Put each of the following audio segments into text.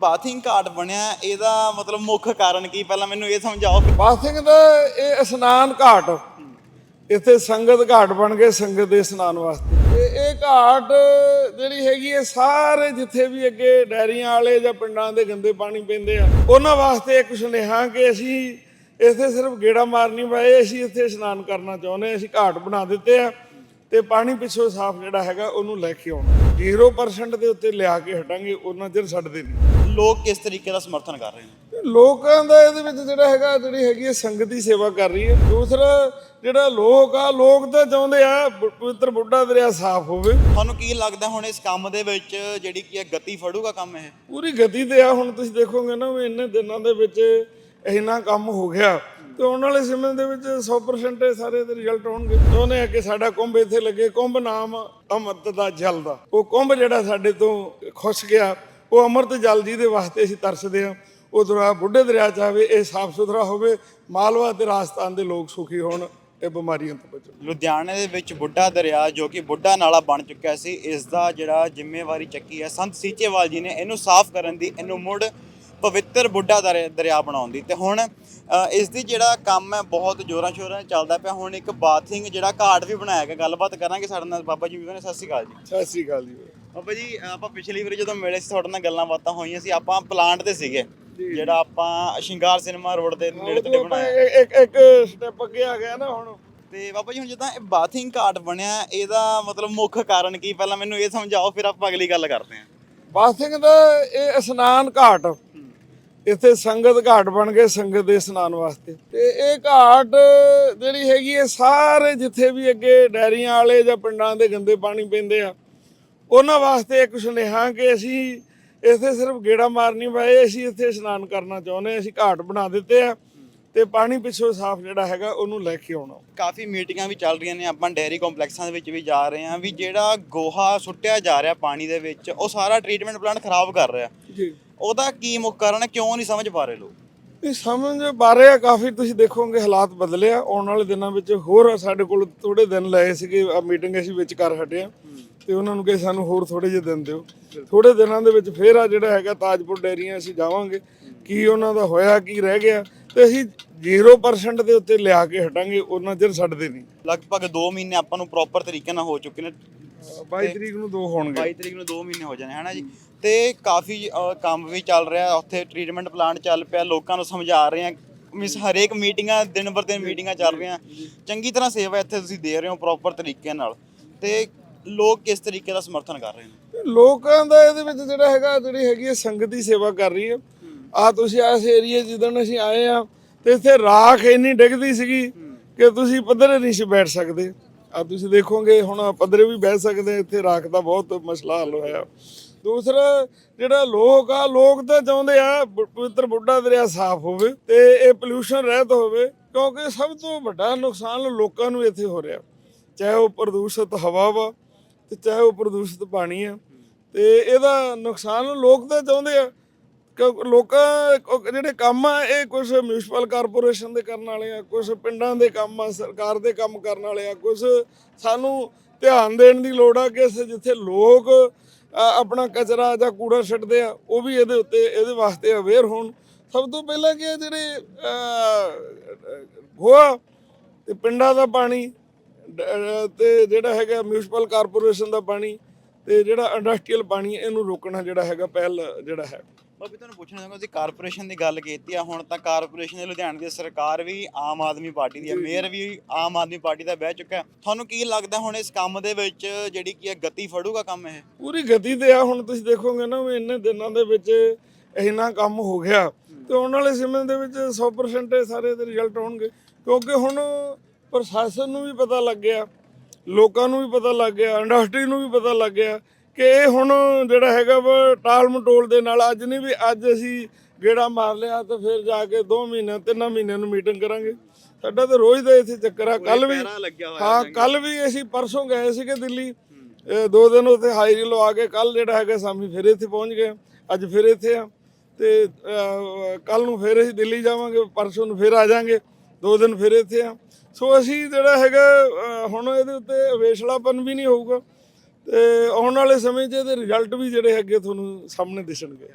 Bathing ਘਾਟ ਬਣਿਆ, ਇਹਦਾ ਮਤਲਬ ਮੁੱਖ ਕਾਰਨ ਕੀ? ਪਹਿਲਾਂ ਮੈਨੂੰ ਇਹ ਸਮਝਾਓ ਬਾਥਿੰਗ ਦਾ ਇਹ ਇਸ਼ਨਾਨ ਘਾਟ। ਇੱਥੇ ਸੰਗਤ ਘਾਟ ਬਣ ਗਏ ਸੰਗਤ ਦੇ ਇਸ਼ਨਾਨ ਵਾਸਤੇ। ਤੇ ਇਹ ਘਾਟ ਜਿਹੜੀ ਹੈਗੀ ਹੈ, ਸਾਰੇ ਜਿੱਥੇ ਵੀ ਅੱਗੇ ਡੈਰੀਆਂ ਵਾਲੇ ਜਾਂ ਪਿੰਡਾਂ ਦੇ ਗੰਦੇ ਪਾਣੀ ਪੈਂਦੇ ਆ, ਉਹਨਾਂ ਵਾਸਤੇ ਇੱਕ ਸੁਨੇਹਾ ਕਿ ਅਸੀਂ ਇੱਥੇ ਸਿਰਫ ਗੇੜਾ ਮਾਰਨੀ ਪਾਏ ਅਸੀਂ ਇੱਥੇ ਇਸ਼ਨਾਨ ਕਰਨਾ ਚਾਹੁੰਦੇ ਅਸੀਂ ਘਾਟ ਬਣਾ ਦਿੱਤੇ ਆ ਤੇ ਪਾਣੀ ਪਿੱਛੋਂ ਸਾਫ਼ ਜਿਹੜਾ ਹੈਗਾ, ਉਹਨੂੰ ਲੈ ਕੇ ਆਉਣਾ। 0% ਦੇ ਉੱਤੇ ਲਿਆ ਕੇ ਹਟਾਂਗੇ ਉਹਨਾਂ ਚਿਰ ਛੱਡਦੇ ਨਹੀਂ। ਲੋਕ ਕਿਸ ਤਰੀਕੇ ਦਾ ਸਮਰਥਨ ਕਰ ਰਹੇ ਨੇ? ਲੋਕਾਂ ਦਾ ਇਹਦੇ ਵਿੱਚ ਜਿਹੜਾ ਹੈਗਾ ਜਿਹੜੀ ਹੈਗੀ ਹੈ ਸੰਗਤ ਦੀ ਸੇਵਾ ਕਰ ਰਹੀ ਹੈ। ਦੂਸਰਾ ਜਿਹੜਾ ਲੋਕ ਆ ਲੋਕ ਤਾਂ ਚਾਹੁੰਦੇ ਆ ਪਵਿੱਤਰ ਬੁੱਢਾ ਦਰਿਆ ਸਾਫ਼ ਹੋਵੇ। ਤੁਹਾਨੂੰ ਕੀ ਲੱਗਦਾ ਹੁਣ ਇਸ ਕੰਮ ਦੇ ਵਿੱਚ ਜਿਹੜੀ ਕੀ ਹੈ ਗਤੀ ਫੜੂਗਾ ਕੰਮ ਇਹ? ਪੂਰੀ ਗਤੀ ਤੇ ਆ ਹੁਣ ਤੁਸੀਂ ਦੇਖੋਗੇ ਨਾ ਵੀ ਇੰਨੇ ਦਿਨਾਂ ਦੇ ਵਿੱਚ ਇੰਨਾ ਕੰਮ ਹੋ ਗਿਆ। ਤੇ ਆਉਣ ਵਾਲੇ ਸਮੇਂ ਦੇ ਵਿੱਚ 100% ਇਹ ਸਾਰੇ ਦੇ ਰਿਜ਼ਲਟ ਆਉਣਗੇ। ਚਾਹੁੰਦੇ ਆ ਕਿ ਸਾਡਾ ਕੁੰਭ ਇੱਥੇ ਲੱਗੇ, ਕੁੰਭ ਨਾਮ ਅੰਮ੍ਰਿਤ ਦਾ ਜਲ ਦਾ। ਉਹ ਕੁੰਭ ਜਿਹੜਾ ਸਾਡੇ ਤੋਂ ਖੁੱਸ ਗਿਆ, ਉਹ ਅੰਮ੍ਰਿਤ ਜਲ ਜੀ ਦੇ ਵਾਸਤੇ ਅਸੀਂ ਤਰਸਦੇ ਆ ਉਹ ਦਰਿਆ ਬੁੱਢੇ ਦਰਿਆ ਚ ਆਵੇ, ਇਹ ਸਾਫ਼ ਸੁਥਰਾ ਹੋਵੇ, ਮਾਲਵਾ ਤੇ ਰਾਜਸਥਾਨ ਦੇ ਲੋਕ ਸੁਖੀ ਹੋਣ ਇਹ ਬਿਮਾਰੀਆਂ ਤੋਂ ਬਚਣ। ਲੁਧਿਆਣੇ ਦੇ ਵਿੱਚ ਬੁੱਢਾ ਦਰਿਆ ਜੋ ਕਿ ਬੁੱਢਾ ਨਾਲਾ ਬਣ ਚੁੱਕਿਆ ਸੀ, ਇਸ ਦਾ ਜਿਹੜਾ ਜ਼ਿੰਮੇਵਾਰੀ ਚੱਕੀ ਹੈ, ਸੰਤ ਸੀਚੇਵਾਲ ਜੀ ਨੇ ਇਹਨੂੰ ਸਾਫ਼ ਕਰਨ ਦੀ, ਇਹਨੂੰ ਮੁੜ ਪਵਿੱਤਰ ਬੁੱਢਾ ਦਰਿਆ ਦਰਿਆ ਬਣਾਉਣ ਦੀ। ਤੇ ਹੁਣ ਇਸ ਦੀ ਜਿਹੜਾ ਕੰਮ ਹੈ ਬਹੁਤ ਜੋਰਾਂ ਸ਼ੋਰਾਂ ਨਾਲ ਚੱਲਦਾ ਪਿਆ। ਹੁਣ ਇੱਕ ਬਾਥਿੰਗ ਜਿਹੜਾ ਘਾਟ ਵੀ ਬਣਾਇਆ ਗਿਆ। ਗੱਲਬਾਤ ਕਰਾਂਗੇ ਸਾਡੇ ਨਾਲ ਬਾਬਾ ਜੀ ਵੀ ਨੇ ਸਤਿ ਸ਼੍ਰੀ ਅਕਾਲ ਜੀ। ਸਤਿ ਸ੍ਰੀ ਅਕਾਲ ਜੀ। ਬਾਬਾ ਜੀ ਆਪਾਂ ਪਿਛਲੀ ਵਾਰੀ ਜਦੋਂ ਮਿਲੇ ਸੀ ਤੁਹਾਡੇ ਨਾਲ ਗੱਲਾਂ ਬਾਤਾਂ ਹੋਈਆਂ ਸੀ ਆਪਾਂ ਪਲਾਂਟ ਤੇ ਸੀਗੇ। ਜਿਹੜਾ ਆਪਾਂ ਸ਼ਿੰਗਾਰ ਸਿਨੇਮਾ ਰੋਡ ਦੇ ਨੇੜੇ ਤੇ ਬਣਾਇਆ। ਇੱਕ ਇੱਕ ਸਟੈਪ ਅੱਗੇ ਆ ਗਿਆ ਨਾ ਹੁਣ। ਤੇ ਬਾਬਾ ਜੀ ਹੁਣ ਜਿੱਦਾਂ ਇਹ ਬਾਥਿੰਗ ਘਾਟ ਬਣਿਆ ਇਹਦਾ ਮਤਲਬ ਮੁੱਖ ਕਾਰਨ ਕੀ? ਪਹਿਲਾਂ ਮੈਨੂੰ ਇਹ ਸਮਝਾਓ ਫਿਰ ਆਪਾਂ ਅਗਲੀ ਗੱਲ ਕਰਦੇ ਹਾਂ। ਬਾਸਿੰਗ ਦਾ ਇਹ ਇਸ਼ਨਾਨ ਘਾਟ। ਇੱਥੇ ਸੰਗਤ ਘਾਟ ਬਣ ਗਏ, ਸੰਗਤ ਦੇ ਇਸ਼ਨਾਨ ਵਾਸਤੇ। ਤੇ ਇਹ ਘਾਟ ਜਿਹੜੀ ਹੈਗੀ ਹੈ, ਸਾਰੇ ਜਿੱਥੇ ਵੀ ਅੱਗੇ ਡੈਰੀਆਂ ਵਾਲੇ ਜਾਂ ਪਿੰਡਾਂ ਦੇ ਗੰਦੇ ਪਾਣੀ ਪੈਂਦੇ ਆ, ਉਹਨਾਂ ਵਾਸਤੇ ਇੱਕ ਸੁਨੇਹਾ ਕਿ ਅਸੀਂ ਇੱਥੇ ਸਿਰਫ ਗੇੜਾ ਮਾਰਨੀ ਪਾਏ ਅਸੀਂ ਇੱਥੇ ਇਸ਼ਨਾਨ ਕਰਨਾ ਚਾਹੁੰਦੇ ਅਸੀਂ ਘਾਟ ਬਣਾ ਦਿੱਤੇ ਆ। ਤੇ ਪਾਣੀ ਪਿੱਛੋਂ ਸਾਫ਼ ਜਿਹੜਾ ਹੈਗਾ ਉਹਨੂੰ ਲੈ ਕੇ ਆਉਣਾ। ਕਾਫੀ ਮੀਟਿੰਗਾਂ ਵੀ ਚੱਲ ਰਹੀਆਂ ਨੇ ਆਪਾਂ ਡੈਰੀ ਕੰਪਲੈਕਸਾਂ ਦੇ ਵਿੱਚ ਵੀ ਜਾ ਰਹੇ ਹਾਂ ਵੀ ਜਿਹੜਾ ਗੋਹਾ ਸੁੱਟਿਆ ਜਾ ਰਿਹਾ ਪਾਣੀ ਦੇ ਵਿੱਚ ਉਹ ਸਾਰਾ ਟ੍ਰੀਟਮੈਂਟ ਪਲਾਂਟ ਖਰਾਬ ਕਰ ਰਿਹਾ। ਜੀ। ਉਹਦਾ ਕੀ ਮੁੱਖ ਕਾਰਨ ਹੈ? ਕਿਉਂ ਨਹੀਂ ਸਮਝ ਪਾ ਰਹੇ ਲੋਕ? ਇਹ ਸਮਝ ਬਾਰੇ ਆ ਕਾਫੀ ਤੁਸੀਂ ਦੇਖੋਗੇ ਹਾਲਾਤ ਬਦਲੇ ਆ। ਆਉਣ ਵਾਲੇ ਦਿਨਾਂ ਵਿੱਚ ਹੋਰ ਸਾਡੇ ਕੋਲ ਥੋੜੇ ਦਿਨ ਲਏ ਸੀਗੇ ਆ ਮੀਟਿੰਗ ਅਸੀਂ ਵਿੱਚ ਕਰ ਹਟੇ ਆ। ਤੇ ਉਹਨਾਂ ਨੂੰ ਕਹੇ ਸਾਨੂੰ ਹੋਰ ਥੋੜੇ ਜਿਹੇ ਦਿਨ ਦਿਓ। ਥੋੜੇ ਦਿਨਾਂ ਦੇ ਵਿੱਚ ਫੇਰ ਆ ਜਿਹੜਾ ਹੈਗਾ ਤਾਜਪੁਰ ਡੈਰੀਆਂ ਅਸੀਂ ਜਾਵਾਂਗੇ। ਕੀ ਉਹਨਾਂ ਦਾ ਹੋਇਆ ਕੀ ਰਹਿ ਗਿਆ ਤੇ ਅਸੀਂ 0% ਦੇ ਉੱਤੇ ਲਿਆ ਕੇ ਹਟਾਂਗੇ ਉਹਨਾਂ ਚਿਰ ਛੱਡਦੇ ਨਹੀਂ। ਲਗਭਗ 2 ਮਹੀਨੇ ਆਪਾਂ ਨੂੰ ਪ੍ਰੋਪਰ ਤਰੀਕੇ ਨਾਲ ਹੋ ਚੁੱਕੇ ਨੇ। 22 ਤਰੀਕ ਨੂੰ ਦੋ ਹੋਣਗੇ। 22 ਤਰੀਕ ਨੂੰ 2 ਮਹੀਨੇ ਹੋ ਜਾਣੇ ਹਨਾ ਜੀ? ਤੇ ਕਾਫੀ ਕੰਮ ਵੀ ਚੱਲ ਰਿਹਾ ਉੱਥੇ ਟ੍ਰੀਟਮੈਂਟ ਪਲਾਂਟ ਚੱਲ ਪਿਆ ਲੋਕਾਂ ਨੂੰ ਸਮਝਾ ਰਹੇ ਆ ਮਿਸ ਹਰੇਕ ਮੀਟਿੰਗਾਂ ਦਿਨ ਬਰ ਦਿਨ ਮੀਟਿੰਗਾਂ ਚੱਲ ਰਹੀਆਂ। ਚੰਗੀ ਤਰ੍ਹਾਂ ਸੇਵਾ ਇੱਥੇ ਤੁਸੀਂ ਦੇ ਰਹੇ ਹੋ ਪ੍ਰੋਪਰ ਤਰੀਕੇ ਨਾਲ। ਤੇ ਲੋਕ ਕਿਸ ਤਰੀਕੇ ਦਾ ਸਮਰਥਨ ਕਰ ਰਹੇ ਨੇ? ਲੋਕਾਂ ਦਾ ਇਹਦੇ ਵਿੱਚ ਜਿਹੜਾ ਹੈਗਾ ਜਿਹੜੀ ਹੈਗੀ ਹੈ ਸੰਗਤ ਦੀ ਸੇਵਾ ਕਰ ਰਹੀ ਹੈ। ਆ ਤੁਸੀਂ ਇਸ ਏਰੀਏ ਜਿੱਦਣ ਅਸੀਂ ਆਏ ਆ, ਤੇ ਇੱਥੇ ਰਾਖ ਇੰਨੀ ਡਿੱਗਦੀ ਸੀਗੀ ਕਿ ਤੁਸੀਂ ਪੱਧਰੇ ਨਹੀਂ ਸੀ ਬੈਠ ਸਕਦੇ। ਆ ਤੁਸੀਂ ਦੇਖੋਗੇ, ਹੁਣ ਪੱਧਰੇ ਵੀ ਬਹਿ ਸਕਦੇ ਇੱਥੇ ਰਾਖ ਦਾ ਬਹੁਤ ਮਸਲਾ ਹੱਲ ਹੋਇਆ। ਦੂਸਰਾ, ਜਿਹੜਾ ਲੋਕ ਆ, ਲੋਕ ਤਾਂ ਚਾਹੁੰਦੇ ਆ ਪਵਿੱਤਰ ਬੁੱਢਾ ਦਰਿਆ ਸਾਫ਼ ਹੋਵੇ ਤੇ ਇਹ ਪੋਲੂਸ਼ਨ ਰਹਿਤ ਹੋਵੇ, ਕਿਉਂਕਿ ਸਭ ਤੋਂ ਵੱਡਾ ਨੁਕਸਾਨ ਲੋਕਾਂ ਨੂੰ ਇੱਥੇ ਹੋ ਰਿਹਾ। ਚਾਹੇ ਉਹ ਪ੍ਰਦੂਸ਼ਿਤ ਹਵਾ ਵਾ, ਤੇ ਚਾਹੇ ਉਹ ਪ੍ਰਦੂਸ਼ਿਤ ਪਾਣੀ ਆ। ਤੇ ਇਹਦਾ ਨੁਕਸਾਨ ਲੋਕ ਤਾਂ ਚਾਹੁੰਦੇ ਆ ਕਿਉਂ ਲੋਕਾਂ ਜਿਹੜੇ ਕੰਮ ਆ ਇਹ ਕੁਝ ਮਿਊਨਿਸਪਲ ਕਾਰਪੋਰੇਸ਼ਨ ਦੇ ਕਰਨ ਵਾਲੇ ਆ ਕੁਝ ਪਿੰਡਾਂ ਦੇ ਕੰਮ ਆ ਸਰਕਾਰ ਦੇ ਕੰਮ ਕਰਨ ਵਾਲੇ ਆ ਕੁਝ ਸਾਨੂੰ ਧਿਆਨ ਦੇਣ ਦੀ ਲੋੜ ਆ ਕਿ ਜਿੱਥੇ ਲੋਕ ਆਪਣਾ ਕਚਰਾ ਜਾਂ ਕੂੜਾ ਛੱਡਦੇ ਆ ਉਹ ਵੀ ਇਹਦੇ ਉੱਤੇ ਇਹਦੇ ਵਾਸਤੇ ਅਵੇਅਰ ਹੋਣ। ਸਭ ਤੋਂ ਪਹਿਲਾਂ ਕਿ ਜਿਹੜੇ ਅ, ਗੋਆ ਤੇ ਪਿੰਡਾਂ ਦਾ ਪਾਣੀ ਡ- ਤੇ ਜਿਹੜਾ ਹੈਗਾ ਮਿਊਨਿਸਪਲ ਕਾਰਪੋਰੇਸ਼ਨ ਦਾ ਪਾਣੀ ਤੇ ਜਿਹੜਾ ਇੰਡਸਟਰੀਅਲ ਪਾਣੀ ਇਹਨੂੰ ਰੋਕਣਾ ਜਿਹੜਾ ਹੈਗਾ ਪਹਿਲ ਜਿਹੜਾ ਹੈ। ਬਾਬੀ ਤੁਹਾਨੂੰ ਪੁੱਛਣਾ ਚਾਹੁੰਦਾ ਤੁਸੀਂ ਕਾਰਪੋਰੇਸ਼ਨ ਦੀ ਗੱਲ ਕੀਤੀ ਆ ਹੁਣ ਤਾਂ ਕਾਰਪੋਰੇਸ਼ਨ ਦੇ ਲੁਧਿਆਣੇ ਦੀ ਸਰਕਾਰ ਵੀ ਆਮ ਆਦਮੀ ਪਾਰਟੀ ਦੀ ਹੈ ਮੇਅਰ ਵੀ ਆਮ ਆਦਮੀ ਪਾਰਟੀ ਦਾ ਬਹਿ ਚੁੱਕਾ। ਤੁਹਾਨੂੰ ਕੀ ਲੱਗਦਾ ਹੁਣ ਇਸ ਕੰਮ ਦੇ ਵਿੱਚ ਜਿਹੜੀ ਕੀ ਹੈ ਗਤੀ ਫੜੂਗਾ ਕੰਮ ਇਹ? ਪੂਰੀ ਗਤੀ ਤੇ ਆ ਹੁਣ ਤੁਸੀਂ ਦੇਖੋਗੇ ਨਾ ਵੀ ਇੰਨੇ ਦਿਨਾਂ ਦੇ ਵਿੱਚ ਇੰਨਾ ਕੰਮ ਹੋ ਗਿਆ ਤੇ ਆਉਣ ਵਾਲੇ ਸਮੇਂ ਦੇ ਵਿੱਚ 100% ਇਹ ਸਾਰੇ ਦੇ ਰਿਜ਼ਲਟ ਆਉਣਗੇ ਕਿਉਂਕਿ ਹੁਣ ਪ੍ਰਸ਼ਾਸਨ ਨੂੰ ਵੀ ਪਤਾ ਲੱਗ ਗਿਆ ਲੋਕਾਂ ਨੂੰ ਵੀ ਪਤਾ ਲੱਗ ਗਿਆ ਇੰਡਸਟਰੀ ਨੂੰ ਵੀ ਪਤਾ ਲੱਗ ਗਿਆ ਕਿ ਇਹ ਹੁਣ ਜਿਹੜਾ ਹੈਗਾ ਵਾ ਟਾਲ ਮਟੋਲ ਦੇ ਨਾਲ ਅੱਜ ਨਹੀਂ ਵੀ ਅੱਜ ਅਸੀਂ ਗੇੜਾ ਮਾਰ ਲਿਆ ਤੇ ਫਿਰ ਜਾ ਕੇ 2 ਮਹੀਨੇ 3 ਮਹੀਨਿਆਂ ਨੂੰ ਮੀਟਿੰਗ ਕਰਾਂਗੇ। ਸਾਡਾ ਤਾਂ ਰੋਜ਼ ਦਾ ਇੱਥੇ ਚੱਕਰ ਆ। ਕੱਲ ਵੀ ਹਾਂ ਕੱਲ ਵੀ ਅਸੀਂ ਪਰਸੋਂ ਗਏ ਸੀਗੇ ਦਿੱਲੀ। ਇਹ ਦੋ ਦਿਨ ਉੱਥੇ ਹਾਜ਼ਰੀ ਲਵਾ ਕੇ ਕੱਲ ਜਿਹੜਾ ਹੈਗਾ ਸ਼ਾਮੀ ਫਿਰ ਇੱਥੇ ਪਹੁੰਚ ਗਏ। ਅੱਜ ਫਿਰ ਇੱਥੇ ਆ। ਤੇ ਕੱਲ ਨੂੰ ਫਿਰ ਅਸੀਂ ਦਿੱਲੀ ਜਾਵਾਂਗੇ। ਪਰਸੋਂ ਨੂੰ ਫਿਰ ਆ ਜਾਾਂਗੇ। ਦੋ ਦਿਨ ਫਿਰ ਇੱਥੇ ਆ। ਸੋ ਅਸੀਂ ਜਿਹੜਾ ਹੈਗਾ ਹੁਣ ਇਹਦੇ ਉੱਤੇ ਅਵੇਸ਼ਲਾਪਨ ਵੀ ਨਹੀਂ ਹੋਊਗਾ। ਤੇ ਆਉਣ ਵਾਲੇ ਸਮੇਂ 'ਚ ਇਹਦੇ ਰਿਜ਼ਲਟ ਵੀ ਜਿਹੜੇ ਹੈਗੇ ਤੁਹਾਨੂੰ ਸਾਹਮਣੇ ਦਿਸਣਗੇ।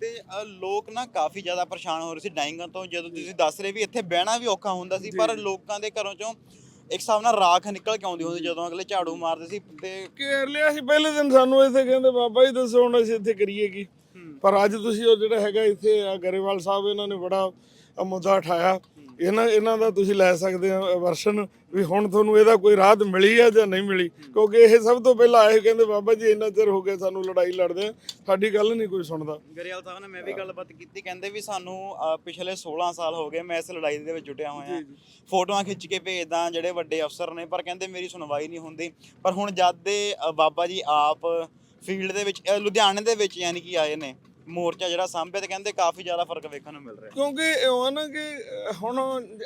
ਤੇ ਅ, ਲੋਕ ਨਾ ਕਾਫੀ ਜ਼ਿਆਦਾ ਪਰੇਸ਼ਾਨ ਹੋ ਰਹੇ ਸੀ ਡਾਈਂਗਾਂ ਤੋਂ। ਜਦੋਂ ਤੁਸੀਂ ਦੱਸ ਰਹੇ ਵੀ ਇੱਥੇ ਬਹਿਣਾ ਵੀ ਔਖਾ ਹੁੰਦਾ ਸੀ ਪਰ ਲੋਕਾਂ ਦੇ ਘਰੋਂ ਚੋਂ ਇੱਕ ਹਿਸਾਬ ਨਾਲ ਰਾਖ ਨਿਕਲ ਕੇ ਆਉਂਦੀ ਹੁੰਦੀ ਜਦੋਂ ਅਗਲੇ ਝਾੜੂ ਮਾਰਦੇ ਸੀ ਤੇ ਘੇਰ ਲਿਆ ਸੀ ਪਹਿਲੇ ਦਿਨ ਸਾਨੂੰ ਇੱਥੇ ਕਹਿੰਦੇ ਬਾਬਾ ਜੀ ਦੱਸੋ ਹੁਣ ਅਸੀਂ ਇੱਥੇ ਕਰੀਏ ਕੀ। ਪਰ ਅੱਜ ਤੁਸੀਂ ਉਹ ਜਿਹੜਾ ਹੈਗਾ ਇੱਥੇ ਆ ਗਰੇਵਾਲ ਸਾਹਿਬ ਇਹਨਾਂ ਨੇ ਬੜਾ ਅ, ਮੁੱਦਾ ਉਠਾਇਆ। ਇਹਨਾਂ ਇਹਨਾਂ ਦਾ ਤੁਸੀਂ ਲੈ ਸਕਦੇ ਆ ਵਰਸ਼ਨ ਵੀ ਹੁਣ ਤੁਹਾਨੂੰ ਇਹਦਾ ਕੋਈ ਰਾਹਤ ਮਿਲੀ ਆ ਜਾਂ ਨਹੀਂ ਮਿਲੀ? ਕਿਉਂਕਿ ਇਹ ਸਭ ਤੋਂ ਪਹਿਲਾਂ ਆਏ ਕਹਿੰਦੇ ਬਾਬਾ ਜੀ ਇੰਨਾ ਚਿਰ ਹੋ ਗਿਆ ਸਾਨੂੰ ਲੜਾਈ ਲੜਦੇ ਸਾਡੀ ਗੱਲ ਨਹੀਂ ਕੋਈ ਸੁਣਦਾ। ਗਰੇਵਾਲ ਸਾਹਿਬ ਨੇ ਮੈਂ ਵੀ ਗੱਲਬਾਤ ਕੀਤੀ ਕਹਿੰਦੇ ਵੀ ਸਾਨੂੰ ਪਿਛਲੇ 16 ਸਾਲ ਹੋ ਗਏ ਮੈਂ ਇਸ ਲੜਾਈ ਦੇ ਵਿੱਚ ਜੁਟਿਆ ਹੋਇਆ। ਫੋਟੋਆਂ ਖਿੱਚ ਕੇ ਭੇਜਦਾ ਜਿਹੜੇ ਵੱਡੇ ਅਫਸਰ ਨੇ ਪਰ ਕਹਿੰਦੇ ਮੇਰੀ ਸੁਣਵਾਈ ਨਹੀਂ ਹੁੰਦੀ। ਪਰ ਹੁਣ ਜਦ ਦੇ ਬਾਬਾ ਜੀ ਆਪ ਫੀਲਡ ਦੇ ਵਿੱਚ ਲੁਧਿਆਣੇ ਦੇ ਵਿੱਚ ਯਾਨੀ ਕਿ ਆਏ ਨੇ ਮੋਰਚਾ ਜਿਹੜਾ ਸਾਂਭੇ ਤੇ ਕਹਿੰਦੇ ਕਾਫੀ ਜ਼ਿਆਦਾ ਫ਼ਰਕ ਵੇਖਣ ਨੂੰ ਮਿਲ ਰਿਹਾ। ਕਿਉਂਕਿ ਇਹ ਆ ਨਾ ਕਿ ਹੁਣ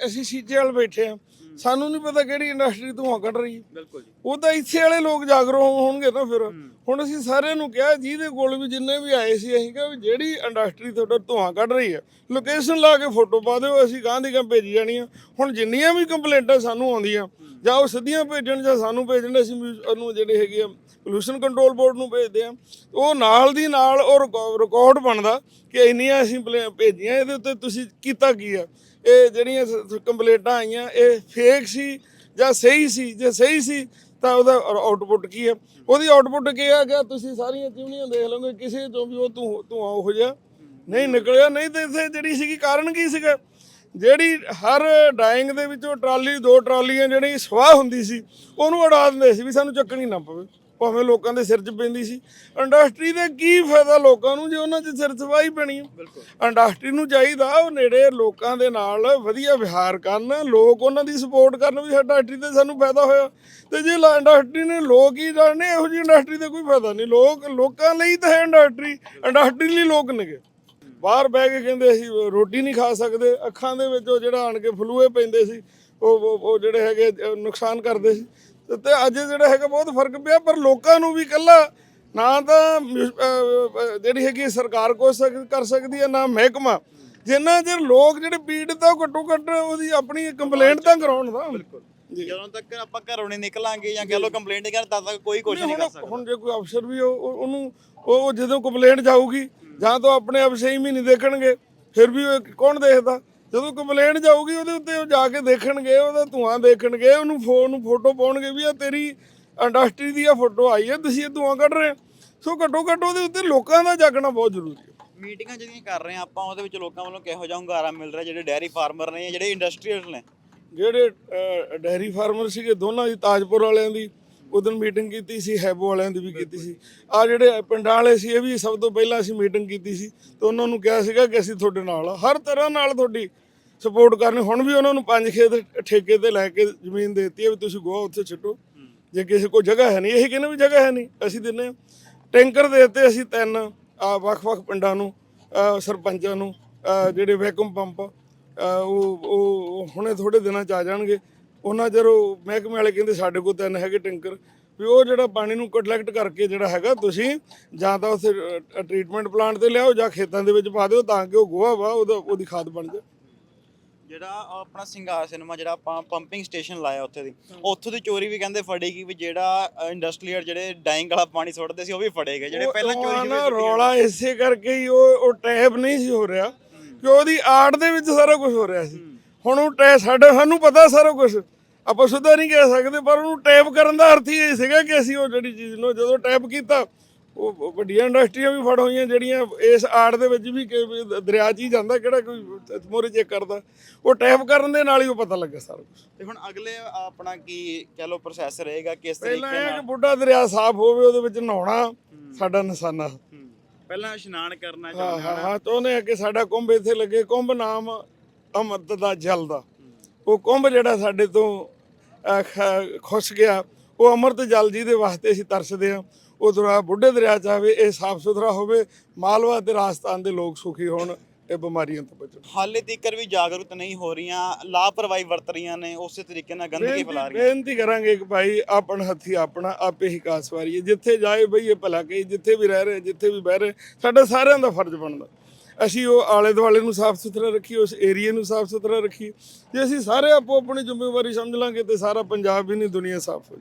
ਅਸੀਂ ਸੀਚੇ ਵਾਲ ਬੈਠੇ ਆ ਸਾਨੂੰ ਨਹੀਂ ਪਤਾ ਕਿਹੜੀ ਇੰਡਸਟਰੀ ਧੂੰਆਂ ਕੱਢ ਰਹੀ ਹੈ। ਬਿਲਕੁਲ ਜੀ। ਉਹ ਤਾਂ ਇੱਥੇ ਵਾਲੇ ਲੋਕ ਜਾਗਰੂਕ ਹੋਣਗੇ ਨਾ ਫਿਰ। ਹੁਣ ਅਸੀਂ ਸਾਰਿਆਂ ਨੂੰ ਕਿਹਾ ਜਿਹਦੇ ਕੋਲ ਵੀ ਜਿੰਨੇ ਵੀ ਆਏ ਸੀ ਅਸੀਂ ਕਿਹਾ ਵੀ ਜਿਹੜੀ ਇੰਡਸਟਰੀ ਤੁਹਾਡਾ ਧੂਆਂ ਕੱਢ ਰਹੀ ਹੈ ਲੋਕੇਸ਼ਨ ਲਾ ਕੇ ਫੋਟੋ ਪਾ ਦਿਓ ਅਸੀਂ ਗਾਂ ਦੀ ਗਾਂ ਭੇਜੀ ਜਾਣੀਆਂ ਹੁਣ ਜਿੰਨੀਆਂ ਵੀ ਕੰਪਲੇਂਟਾਂ ਸਾਨੂੰ ਆਉਂਦੀਆਂ ਜਾਂ ਉਹ ਸਿੱਧੀਆਂ ਭੇਜਣ ਜਾਂ ਸਾਨੂੰ ਭੇਜਣ ਅਸੀਂ ਉਹਨੂੰ ਜਿਹੜੇ ਹੈਗੇ ਆ ਪੋਲੂਸ਼ਨ ਕੰਟਰੋਲ ਬੋਰਡ ਨੂੰ ਭੇਜਦੇ ਆ। ਉਹ ਨਾਲ ਦੀ ਨਾਲ ਉਹ ਰਿਕਾਰਡ ਬਣਦਾ ਕਿ ਇੰਨੀਆਂ ਅਸੀਂ ਪਲੇ- ਭੇਜੀਆਂ, ਇਹਦੇ ਉੱਤੇ ਤੁਸੀਂ ਕੀਤਾ ਕੀ ਆ? ਇਹ ਜਿਹੜੀਆਂ ਕੰਪਲੇਂਟਾਂ ਆਈਆਂ, ਇਹ ਫੇਕ ਸੀ ਜਾਂ ਸਹੀ ਸੀ? ਜੇ ਸਹੀ ਸੀ, ਤਾਂ ਉਹਦਾ ਆਊਟਪੁੱਟ ਕੀ ਹੈ ਉਹਦੀ ਆਊਟਪੁੱਟ ਕੀ ਆ? ਕਿ ਤੁਸੀਂ ਸਾਰੀਆਂ ਚਿਮਨੀਆਂ ਦੇਖ ਲਓਗੇ, ਕਿਸੇ ਤੋਂ ਵੀ ਉਹ ਧੂੰ, ਧੂੰਆਂ ਉਹ ਜਿਹਾ ਨਹੀਂ ਨਿਕਲਿਆ। ਨਹੀਂ ਤੇ ਇੱਥੇ ਜਿਹੜੀ ਸੀਗੀ ਕਾਰਨ ਕੀ ਸੀਗਾ? ਜਿਹੜੀ ਹਰ ਡਾਇੰਗ ਦੇ ਵਿੱਚੋਂ ਟਰਾਲੀ, ਦੋ ਟਰਾਲੀਆਂ ਜਿਹੜੀ ਸਵਾਹ ਹੁੰਦੀ ਸੀ, ਉਹਨੂੰ ਉਡਾ ਦਿੰਦੇ ਸੀ ਵੀ ਸਾਨੂੰ ਚੱਕਣੀ ਨਾ ਪਵੇ। ਭਾਵੇਂ ਲੋਕਾਂ ਦੇ ਸਿਰ 'ਚ ਪੈਂਦੀ ਸੀ। ਇੰਡਸਟਰੀ ਦੇ ਕੀ ਫਾਇਦਾ ਲੋਕਾਂ ਨੂੰ ਜੇ ਉਹਨਾਂ 'ਚ ਸਿਰ ਸਵਾਹੀ ਪੈਣੀ ਹੈ ਬਿਲਕੁਲ। ਇੰਡਸਟਰੀ ਨੂੰ ਚਾਹੀਦਾ ਉਹ ਨੇੜੇ ਲੋਕਾਂ ਦੇ ਨਾਲ ਵਧੀਆ ਵਿਹਾਰ ਕਰਨ। ਲੋਕ ਉਹਨਾਂ ਦੀ ਸਪੋਰਟ ਕਰਨ ਵੀ ਸਾਡਾ ਇੰਡਸਟਰੀ ਤੇ ਸਾਨੂੰ ਫਾਇਦਾ ਹੋਇਆ। ਤੇ ਜੇ ਲਾ- ਇੰਡਸਟਰੀ ਨੇ ਲੋਕ ਹੀ ਜਾਣਨੇ ਇਹੋ ਜਿਹੀ ਇੰਡਸਟਰੀ ਤੇ ਕੋਈ ਫਾਇਦਾ ਨਹੀਂ। ਲੋਕ ਲੋਕਾਂ ਲਈ ਤਾਂ ਹੈ ਇੰਡਸਟਰੀ। ਇੰਡਸਟਰੀ ਲਈ ਲੋਕ ਨੇਗੇ ਬਾਹਰ ਬਹਿ ਕੇ ਕਹਿੰਦੇ ਅਸੀਂ ਰੋਟੀ ਨਹੀਂ ਖਾ ਸਕਦੇ। ਅੱਖਾਂ ਦੇ ਵਿੱਚ ਉਹ ਜਿਹੜਾ ਆਣ ਕੇ ਫਲੂਏ ਪੈਂਦੇ ਸੀ ਉਹ ਉਹ- ਜਿਹੜੇ ਹੈਗੇ ਨੁਕਸਾਨ ਕਰਦੇ ਸੀ। ਤੇ- ਅੱਜ ਜਿਹੜਾ ਹੈਗਾ ਬਹੁਤ ਫ਼ਰਕ ਪਿਆ ਪਰ ਲੋਕਾਂ ਨੂੰ ਵੀ ਕੱਲਾ ਨਾ ਤਾਂ ਜਿਹੜੀ ਹੈਗੀ ਸਰਕਾਰ ਕੋਈ ਸਕ- ਕਰ ਸਕਦੀ ਹੈ ਨਾ ਮਹਿਕਮਾ। ਜਿੰਨਾ ਚਿਰ ਲੋਕ ਜਿਹੜੇ ਪੀੜਤ ਆ ਘੱਟੋ ਘੱਟ ਉਹਦੀ ਆਪਣੀ ਕੰਪਲੇਂਟ ਤਾਂ ਕਰਾਉਣ ਦਾ। ਜੀ। ਜਦੋਂ ਤੱਕ ਆਪਾਂ ਘਰੋਂ ਨਹੀਂ ਨਿਕਲਾਂਗੇ ਜਾਂ ਕਹ ਲੋ ਕੰਪਲੇਂਟ ਨਹੀਂ ਕਰ ਤਦ ਤੱਕ ਕੋਈ ਕੁਝ ਨਹੀਂ ਕਰ ਹੁਣ ਸਕਦਾ। ਹੁਣ ਜੇ ਕੋਈ ਅਫਸਰ ਵੀ ਉਹ- ਉਹ- ਉਹਨੂੰ ਉਹ ਜਦੋਂ ਕੰਪਲੇਂਟ ਜਾਊਗੀ ਜਾਂ ਤਾਂ ਆਪਣੇ ਆਪ ਸਹੀ ਵੀ ਨਹੀਂ ਦੇਖਣਗੇ ਫਿਰ ਵੀ ਕੌਣ ਦੇਖਦਾ? ਜਦੋਂ ਕੰਪਲੇਂਟ ਜਾਊਗੀ ਉਹਦੇ ਉੱਤੇ ਉਹ ਜਾ ਕੇ ਦੇਖਣਗੇ ਉਹਦਾ ਧੂਆਂ ਦੇਖਣਗੇ ਉਹਨੂੰ ਫੋਨ ਨੂੰ ਫੋਟੋ ਪਾਉਣਗੇ ਵੀ ਆ ਤੇਰੀ ਇੰਡਸਟਰੀ ਦੀ ਆ ਫੋਟੋ ਆਈ ਹੈ ਤੁਸੀਂ ਇਹ ਧੂਆਂ ਕੱਢ ਰਹੇ। ਸੋ ਘੱਟੋ ਘੱਟ ਉਹਦੇ ਉੱਤੇ ਲੋਕਾਂ ਦਾ ਜਾਗਣਾ ਬਹੁਤ ਜ਼ਰੂਰੀ ਹੈ ਮੀਟਿੰਗਾਂ ਜਿਹੜੀਆਂ ਕਰ ਰਹੇ ਆ ਆਪਾਂ ਉਹਦੇ ਵਿੱਚ ਲੋਕਾਂ ਵੱਲੋਂ ਕਿਹੋ ਜਿਹਾ ਹੁੰਗਾਰਾ ਮਿਲ ਰਿਹਾ ਜਿਹੜੇ ਡੈਰੀ ਫਾਰਮਰ ਨੇ ਜਿਹੜੇ ਇੰਡਸਟਰੀਅਲ ਨੇ ਜਿਹੜੇ ਡੈਰੀ ਫਾਰਮਰ ਸੀਗੇ ਦੋਨਾਂ ਦੀ ਤਾਜਪੁਰ ਵਾਲਿਆਂ ਦੀ ਉਦੋਂ ਮੀਟਿੰਗ ਕੀਤੀ ਸੀ, ਹੈਬੋ ਵਾਲਿਆਂ ਦੀ ਵੀ ਕੀਤੀ ਸੀ। ਆ ਜਿਹੜੇ ਪਿੰਡਾਂ ਵਾਲੇ ਸੀ, ਇਹ ਵੀ ਸਭ ਤੋਂ ਪਹਿਲਾਂ ਅਸੀਂ ਮੀਟਿੰਗ ਕੀਤੀ ਸੀ। ਤੇ ਉਹਨਾਂ ਨੂੰ ਕਿਹਾ ਸੀਗਾ ਕਿ ਅਸੀਂ ਤੁਹਾਡੇ ਨਾਲ ਆ। ਹਰ ਤਰ੍ਹਾਂ ਨਾਲ ਤੁਹਾਡੀ ਸਪੋਰਟ ਕਰਨੀ। ਹੁਣ ਵੀ ਉਹਨਾਂ ਨੂੰ ਪੰਜ ਖੇਤ ਠੇਕੇ ਤੇ ਲੈ ਕੇ ਜ਼ਮੀਨ ਦੇ ਦਿੱਤੀ ਹੈ ਵੀ ਤੁਸੀਂ ਗੋਆ ਉੱਥੇ ਛੱਡੋ। ਜੇ ਕਿਸੇ ਕੋਲ ਜਗ੍ਹਾ ਹੈ ਨਹੀਂ, ਇਹ ਕਹਿੰਦੇ ਵੀ ਜਗ੍ਹਾ ਹੈ ਨਹੀਂ, ਅਸੀਂ ਦਿੰਨੇ ਹਾਂ। ਟੈਂਕਰ ਦੇ ਦਿੱਤੇ ਅਸੀਂ ਤਿੰਨ, ਆ ਵੱਖ-ਵੱਖ ਪਿੰਡਾਂ ਨੂੰ ਸਰਪੰਚਾਂ ਨੂੰ ਜਿਹੜੇ ਵੈਕੂਮ ਪੰਪ ਉਹ ਉਹ ਹੁਣੇ ਥੋੜੇ ਦਿਨਾਂ ਚ ਆ ਜਾਣਗੇ। ਉਹਨਾਂ ਉਹ ਮਹਿਕਮੇ ਵਾਲੇ ਕਹਿੰਦੇ ਸਾਡੇ ਕੋਲ ਤਿੰਨ ਹੈਗੇ ਟੈਂਕਰ ਵੀ ਉਹ ਜਿਹੜਾ ਪਾਣੀ ਨੂੰ ਕਲੈਕਟ ਕਰਕੇ ਜਿਹੜਾ ਹੈਗਾ ਤੁਸੀਂ ਜਾਂ ਤਾਂ ਉੱਥੇ ਟ੍ਰੀਟਮੈਂਟ ਪਲਾਂਟ ਤੇ ਲਿਆਓ ਜਾਂ ਖੇਤਾਂ ਦੇ ਵਿੱਚ ਪਾ ਦਿਓ ਤਾਂ ਕਿ ਉਹ ਗੋਹਾ ਵਾ ਉਹਦਾ ਉਹਦੀ ਖਾਦ ਬਣ ਜਾਏ। ਜਿਹੜਾ ਆਪਣਾ ਸਿੰਗਾਰ ਸਿਨੇਮਾ ਜਿਹੜਾ ਆਪਾਂ ਪੰਪਿੰਗ ਸਟੇਸ਼ਨ ਲਾਇਆ ਉੱਥੇ ਦੀ ਉੱਥੋਂ ਦੀ ਚੋਰੀ ਵੀ ਕਹਿੰਦੇ ਫੜੇਗੀ ਵੀ ਜਿਹੜਾ ਇੰਡਸਟਰੀਅਲ ਜਿਹੜੇ ਡਾਈਂਗ ਵਾਲਾ ਪਾਣੀ ਸੁੱਟਦੇ ਸੀ ਉਹ ਵੀ ਫੜੇਗੇ ਜਿਹੜੇ ਉਹ- ਪਹਿਲਾਂ ਚੋਰੀ ਜਿਵੇਂ ਰੌਲਾ ਇਸੇ ਕਰਕੇ ਹੀ ਉਹ ਉਹ ਟੈਪ ਨਹੀਂ ਸੀ ਹੋ ਰਿਹਾ ਕਿ ਉਹਦੀ ਆੜ ਦੇ ਵਿੱਚ ਸਾਰਾ ਕੁਝ ਹੋ ਰਿਹਾ ਸੀ। ਹੁਣ ਉਹ ਟੈ ਸਾਡੇ ਸਾਨੂੰ ਪਤਾ ਸਾਰਾ ਕੁਝ ਆਪਾਂ ਸਿੱਧਾ ਨਹੀਂ ਕਹਿ ਸਕਦੇ ਪਰ ਉਹਨੂੰ ਟੈਪ ਕਰਨ ਦਾ ਅਰਥ ਹੀ ਇਹ ਸੀਗਾ ਕਿ ਅਸੀਂ ਉਹ ਜਿਹੜੀ ਚੀਜ਼ ਨੂੰ ਜਦੋਂ ਟੈਪ ਕੀਤਾ ਉਹ ਵੱਡੀਆਂ ਇੰਡਸਟਰੀਆਂ ਵੀ ਫੜ ਹੋਈਆਂ ਜਿਹੜੀਆਂ ਇਸ ਆੜ ਦੇ ਵਿੱਚ ਵੀ ਦਰਿਆ 'ਚ ਹੀ ਜਾਂਦਾ ਕਿਹੜਾ ਕੋਈ ਮੋਰੇ ਚੈੱਕ ਕਰਦਾ। ਉਹ ਟੈਪ ਕਰਨ ਦੇ ਨਾਲ ਹੀ ਉਹ ਪਤਾ ਲੱਗਾ ਸਾਰਾ ਕੁਝ ਤੇ ਹੁਣ ਅਗਲੇ ਆਪਣਾ ਕੀ ਕਹ ਲੋ ਪ੍ਰੋਸੈਸ ਰਹੇਗਾ ਕਿਸ ਪਹਿਲਾਂ ਤਰੀਕੇ ਨਾਲ? ਕਿ ਬੁੱਢਾ ਦਰਿਆ ਸਾਫ਼ ਹੋਵੇ ਉਹਦੇ ਵਿੱਚ ਨਹਾਉਣਾ ਸਾਡਾ ਨਿਸ਼ਾਨਾ। ਪਹਿਲਾਂ ਇਸ਼ਨਾਨ ਕਰਨਾ ਚਾਹੁੰਦੇ ਹਾਂ ਹਾਂ ਚਾਹੁੰਦੇ ਆ ਕਿ ਸਾਡਾ ਕੁੰਭ ਇੱਥੇ ਲੱਗੇ ਕੁੰਭ ਨਾਮ ਅੰਮ੍ਰਿਤ ਦਾ ਜਲ ਦਾ। ਉਹ ਕੁੰਭ ਜਿਹੜਾ ਸਾਡੇ ਤੋਂ ਖੁੱਸ ਗਿਆ ਉਹ ਅੰਮ੍ਰਿਤ ਜਲ ਜੀ ਦੇ ਵਾਸਤੇ ਅਸੀਂ ਤਰਸਦੇ ਆ ਉਹ ਦਰਿਆ ਬੁੱਢੇ ਦਰਿਆ ਚ ਆਵੇ ਇਹ ਸਾਫ਼ ਸੁਥਰਾ ਹੋਵੇ ਮਾਲਵਾ ਤੇ ਰਾਜਸਥਾਨ ਦੇ ਲੋਕ ਸੁਖੀ ਹੋਣ ਇਹ ਬਿਮਾਰੀਆਂ ਤੋਂ ਬਚਣ। ਹਾਲੇ ਤੀਕਰ ਵੀ ਜਾਗਰੂਕ ਨਹੀਂ ਹੋ ਰਹੀਆਂ ਲਾਪਰਵਾਹੀ ਵਰਤ ਰਹੀਆਂ ਨੇ ਉਸੇ ਤਰੀਕੇ ਨਾਲ ਗੰਦਗੀ ਫੈਲਾ ਰਹੀਆਂ। ਬੇਨਤੀ ਕਰਾਂਗੇ ਕਿ ਭਾਈ ਆਪਣ ਹੱਥੀ ਆਪਣਾ ਆਪੇ ਹੀ ਕਾਸ ਵਾਰੀਏ ਜਿੱਥੇ ਜਾਏ ਬਈ ਇਹ ਭਲਾ ਕਹੀ ਜਿੱਥੇ ਵੀ ਰਹਿ ਰਹੇ ਜਿੱਥੇ ਵੀ ਬਹਿ ਰਹੇ ਸਾਡਾ ਸਾਰਿਆਂ ਦਾ ਫਰਜ਼ ਬਣਦਾ। ਅਸੀਂ ਉਹ ਆਲੇ ਦੁਆਲੇ ਨੂੰ ਸਾਫ਼ ਸੁਥਰਾ ਰੱਖੀਏ, ਉਸ ਏਰੀਏ ਨੂੰ ਸਾਫ਼ ਸੁਥਰਾ ਰੱਖੀਏ। ਜੇ ਅਸੀਂ ਸਾਰੇ ਆਪੋ ਆਪਣੀ ਜ਼ਿੰਮੇਵਾਰੀ ਸਮਝ ਲਾਂਗੇ ਤੇ ਸਾਰਾ ਪੰਜਾਬ ਹੀ ਨਹੀਂ ਦੁਨੀਆ ਸਾਫ਼ ਹੋ ਜਾਊ।